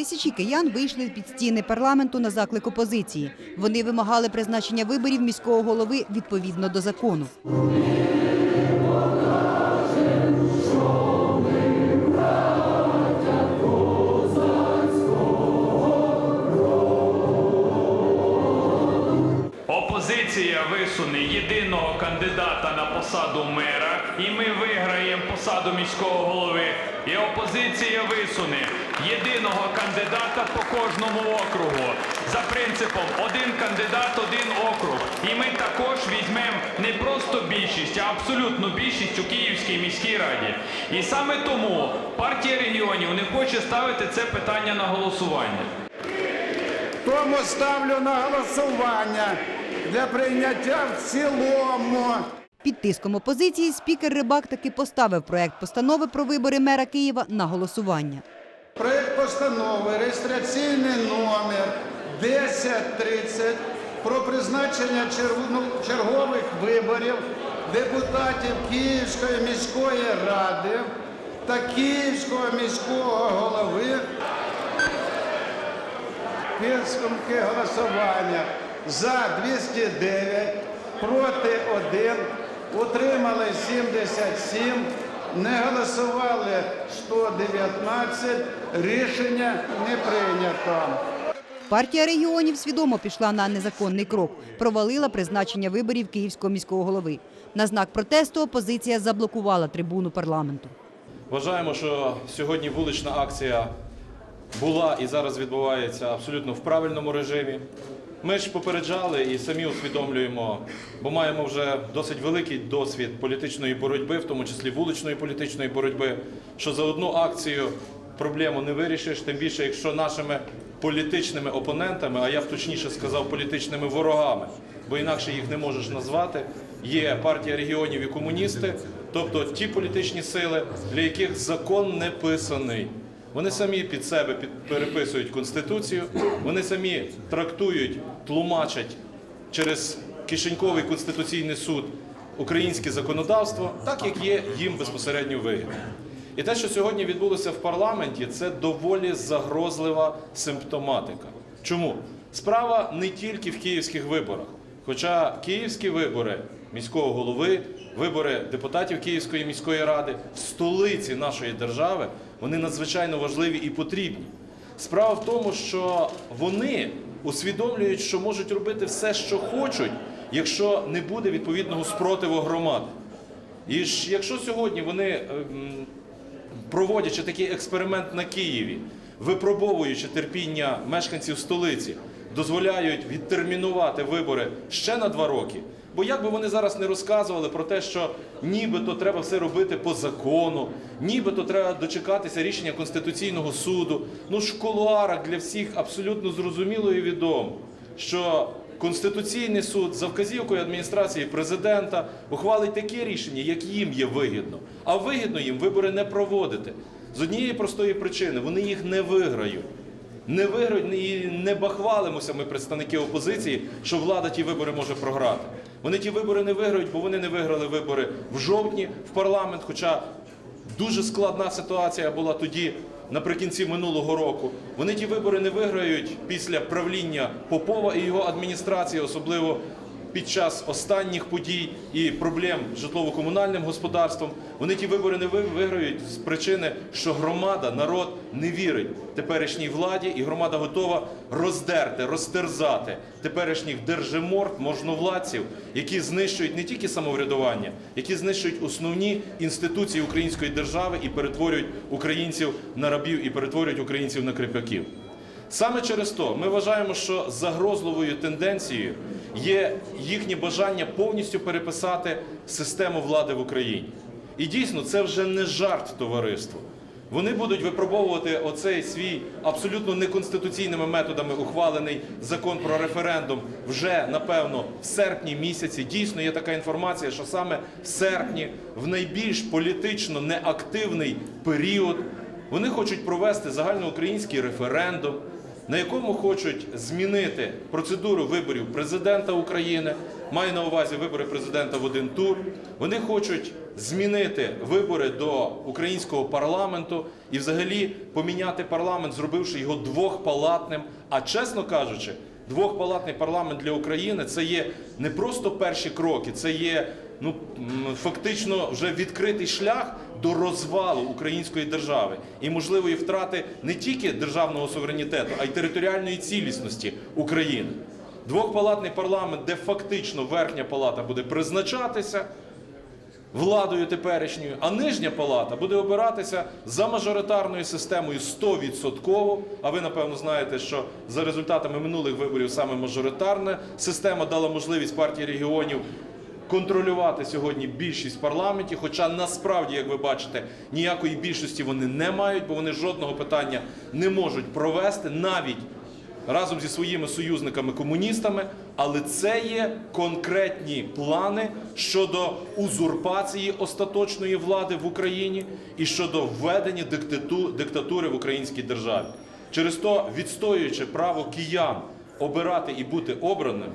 Тисячі киян вийшли під стіни парламенту на заклик опозиції. Вони вимагали призначення виборів міського голови відповідно до закону. Опозиція висуне єдиного кандидата на посаду мера, і ми посаду міського голови. І опозиція висуне єдиного кандидата по кожному округу за принципом один кандидат, один округ. І ми також візьмемо не просто більшість, а абсолютну більшість у Київській міській раді. І саме тому партія регіонів не хоче ставити це питання на голосування. Тому ставлю на голосування для прийняття в цілому. Під тиском опозиції спікер Рибак таки поставив проект постанови про вибори мера Києва на голосування. Проект постанови реєстраційний номер 1030 про призначення ну, чергових виборів депутатів Київської міської ради та Київського міського голови. Підсумки голосування за 209, проти 1, утримали 77, не голосували 119, рішення не прийнято. Партія регіонів свідомо пішла на незаконний крок, провалила призначення виборів Київського міського голови. На знак протесту опозиція заблокувала трибуну парламенту. Вважаємо, що сьогодні вулична акція була і зараз відбувається абсолютно в правильному режимі. Ми ж попереджали і самі усвідомлюємо, бо маємо вже досить великий досвід політичної боротьби, в тому числі вуличної політичної боротьби, що за одну акцію проблему не вирішиш, тим більше, якщо нашими політичними опонентами, а я б точніше сказав, політичними ворогами, бо інакше їх не можеш назвати, є партія регіонів і комуністи, тобто ті політичні сили, для яких закон не писаний. Вони самі під себе під, переписують конституцію, вони самі трактують, тлумачать через кишеньковий конституційний суд українське законодавство, так як є їм безпосередньо вигідно. І те, що сьогодні відбулося в парламенті, це доволі загрозлива симптоматика. Чому? Справа не тільки в київських виборах, хоча київські вибори міського голови, вибори депутатів Київської міської ради столиці нашої держави, вони надзвичайно важливі і потрібні. Справа в тому, що вони усвідомлюють, що можуть робити все, що хочуть, якщо не буде відповідного спротиву громади. І якщо сьогодні вони, ем, проводячи такий експеримент на Києві, випробовуючи терпіння мешканців столиці, дозволяють відтермінувати вибори ще на два роки. Бо як би вони зараз не розказували про те, що нібито треба все робити по закону, нібито треба дочекатися рішення Конституційного суду, ну ж в кулуарах для всіх абсолютно зрозуміло і відомо, що Конституційний суд за вказівкою адміністрації президента ухвалить таке рішення, як їм є вигідно. А вигідно їм вибори не проводити. З однієї простої причини вони їх не виграють. Не виграють і не бахвалимося ми, представники опозиції, що влада ті вибори може програти. Вони ті вибори не виграють, бо вони не виграли вибори в жовтні в парламент. Хоча дуже складна ситуація була тоді, наприкінці минулого року. Вони ті вибори не виграють після правління Попова і його адміністрації, особливо під час останніх подій і проблем з житлово-комунальним господарством. Вони ті вибори не виграють з причини, що громада, народ не вірить теперішній владі, і громада готова роздерти, розтерзати теперішніх держиморд, можновладців, які знищують не тільки самоврядування, які знищують основні інституції української держави і перетворюють українців на рабів і перетворюють українців на кріпаків. Саме через то ми вважаємо, що загрозливою тенденцією є їхнє бажання повністю переписати систему влади в Україні. І дійсно, це вже не жарт товариство. Вони будуть випробовувати оцей свій абсолютно неконституційними методами ухвалений закон про референдум вже напевно в серпні місяці. Дійсно є така інформація, що саме в серпні, в найбільш політично неактивний період, вони хочуть провести загальноукраїнський референдум на якому хочуть змінити процедуру виборів президента України, маю на увазі вибори президента в один тур. Вони хочуть змінити вибори до українського парламенту і взагалі поміняти парламент, зробивши його двохпалатним. А чесно кажучи, двохпалатний парламент для України це є не просто перші кроки, це є ну фактично вже відкритий шлях до розвалу української держави і можливої втрати не тільки державного суверенітету, а й територіальної цілісності України. Двохпалатний парламент, де фактично верхня палата буде призначатися владою теперішньою, а нижня палата буде обиратися за мажоритарною системою 100%. А ви напевно знаєте, що за результатами минулих виборів саме мажоритарна система дала можливість партії регіонів контролювати сьогодні більшість в парламенті. Хоча насправді, як ви бачите, ніякої більшості вони не мають, бо вони жодного питання не можуть провести навіть разом зі своїми союзниками-комуністами, але це є конкретні плани щодо узурпації остаточної влади в Україні і щодо введення диктату- диктатури в українській державі. Через то, відстоюючи право киян обирати і бути обраними,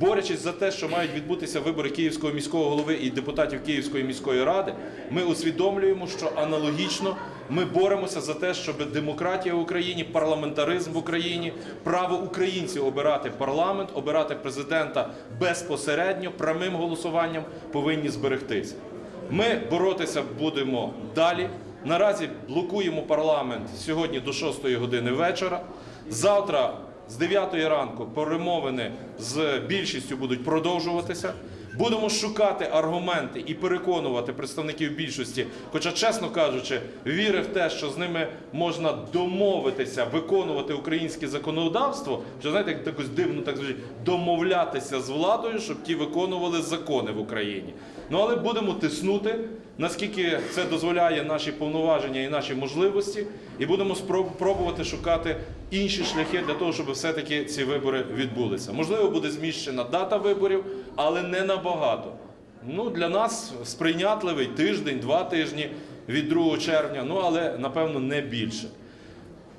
борючись за те, що мають відбутися вибори Київського міського голови і депутатів Київської міської ради, ми усвідомлюємо, що аналогічно ми боремося за те, щоб демократія в Україні, парламентаризм в Україні, право українців обирати парламент, обирати президента безпосередньо прямим голосуванням повинні зберегтися. Ми боротися будемо далі. Наразі блокуємо парламент сьогодні до 6 години вечора. Завтра з 9 ранку перемовини з більшістю будуть продовжуватися. Будемо шукати аргументи і переконувати представників більшості, хоча, чесно кажучи, віри в те, що з ними можна домовитися, виконувати українське законодавство, що знаєте, як якось дивно так звучить, домовлятися з владою, щоб ті виконували закони в Україні. Ну але будемо тиснути, наскільки це дозволяє наші повноваження і наші можливості, і будемо спроб- пробувати шукати інші шляхи для того, щоб все-таки ці вибори відбулися. Можливо, буде зміщена дата виборів, але не набагато. Ну, для нас сприйнятливий тиждень, два тижні від 2 червня, ну але напевно не більше.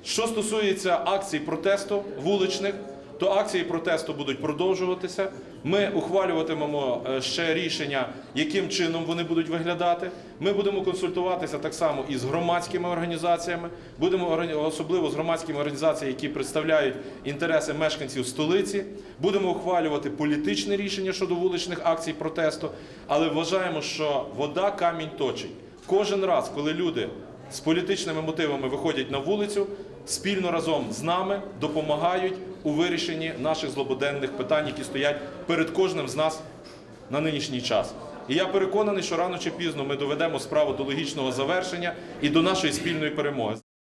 Що стосується акцій протесту вуличних, то акції протесту будуть продовжуватися. Ми ухвалюватимемо е, ще рішення, яким чином вони будуть виглядати. Ми будемо консультуватися так само і з громадськими організаціями. Будемо особливо з громадськими організаціями, які представляють інтереси мешканців столиці. Будемо ухвалювати політичне рішення щодо вуличних акцій протесту, але вважаємо, що вода камінь точить. Кожен раз, коли люди з політичними мотивами виходять на вулицю, спільно разом з нами допомагають у вирішенні наших злободенних питань, які стоять перед кожним з нас на нинішній час. І я переконаний, що рано чи пізно ми доведемо справу до логічного завершення і до нашої спільної перемоги.